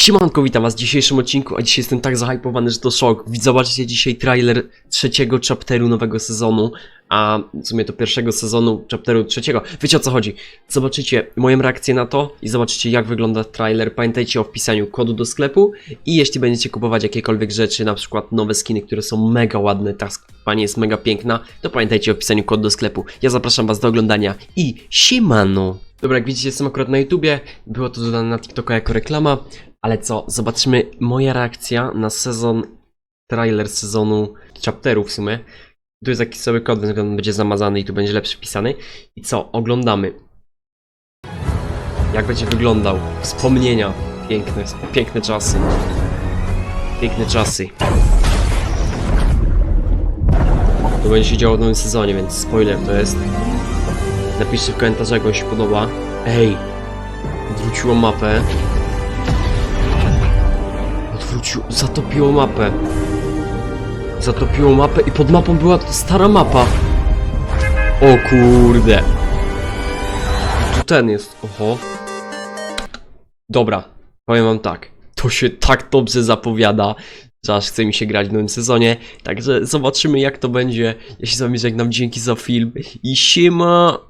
Siemanko, witam was w dzisiejszym odcinku, a dzisiaj jestem tak zahypowany, że to szok. Zobaczcie dzisiaj trailer trzeciego chapteru nowego sezonu, a w sumie to pierwszego sezonu chapteru trzeciego. Wiecie o co chodzi? Zobaczycie moją reakcję na to i zobaczycie jak wygląda trailer. Pamiętajcie o wpisaniu kodu do sklepu i jeśli będziecie kupować jakiekolwiek rzeczy, na przykład nowe skiny, które są mega ładne, ta pani jest mega piękna, to pamiętajcie o wpisaniu kodu do sklepu. Ja zapraszam was do oglądania i siemano! Dobra, jak widzicie jestem akurat na YouTubie, było to dodane na TikToka jako reklama, ale co, zobaczymy moja reakcja na sezon, trailer sezonu, chapteru w sumie. Tu jest jakiś sobie kod, więc on będzie zamazany i tu będzie lepszy wpisany. I co, oglądamy. Jak będzie wyglądał. Wspomnienia. Piękne, piękne czasy. Piękne czasy. To będzie się działo w nowym sezonie, więc spoiler to jest. Napiszcie w komentarzach, jak wam się podoba. Ej! Odwróciło mapę. Zatopiło mapę. Zatopiło mapę i pod mapą była stara mapa. O kurde. Tu ten jest, oho. Dobra, powiem wam tak. To się tak dobrze zapowiada, że aż chce mi się grać w nowym sezonie. Także zobaczymy jak to będzie. Ja się z wami żegnam, dzięki za film i siema.